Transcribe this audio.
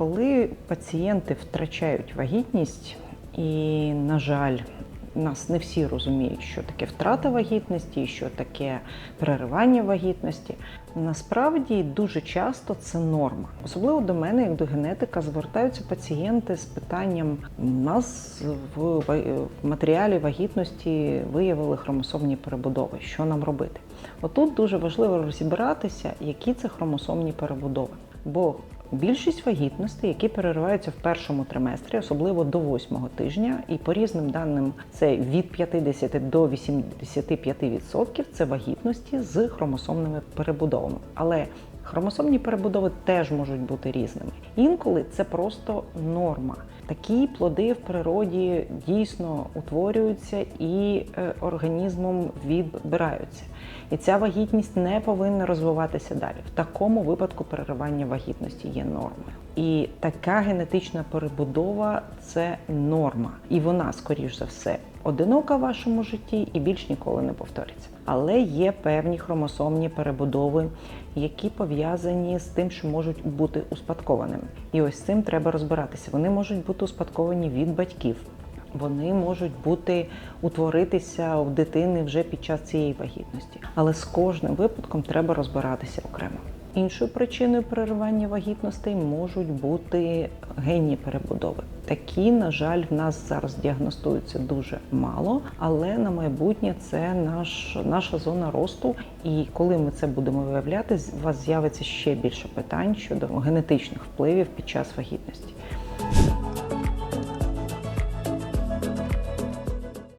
Коли пацієнти втрачають вагітність, і, на жаль, нас не всі розуміють, що таке втрата вагітності, що таке переривання вагітності. Насправді дуже часто це норма. Особливо до мене, як до генетика, звертаються пацієнти з питанням: у нас в матеріалі вагітності виявили хромосомні перебудови. Що нам робити? Отут дуже важливо розібратися, які це хромосомні перебудови. Бо Більшість вагітностей, які перериваються в першому триместрі, особливо до восьмого тижня, і по різним даним це від 50 до 85% це вагітності з хромосомними перебудовами. Але хромосомні перебудови теж можуть бути різними. Інколи це просто норма. Такі плоди в природі дійсно утворюються і е, організмом відбираються. І ця вагітність не повинна розвиватися далі. В такому випадку переривання вагітності є нормою. І така генетична перебудова це норма. І вона, скоріш за все, одинока в вашому житті і більш ніколи не повториться. Але є певні хромосомні перебудови, які пов'язані з тим, що можуть бути успадкованими. І ось цим треба розбиратися. Вони можуть бути успадковані від батьків. Вони можуть бути утворитися в дитини вже під час цієї вагітності, але з кожним випадком треба розбиратися окремо. Іншою причиною переривання вагітностей можуть бути генні перебудови. Такі, на жаль, в нас зараз діагностуються дуже мало, але на майбутнє це наш, наша зона росту. І коли ми це будемо виявляти, у вас з'явиться ще більше питань щодо генетичних впливів під час вагітності.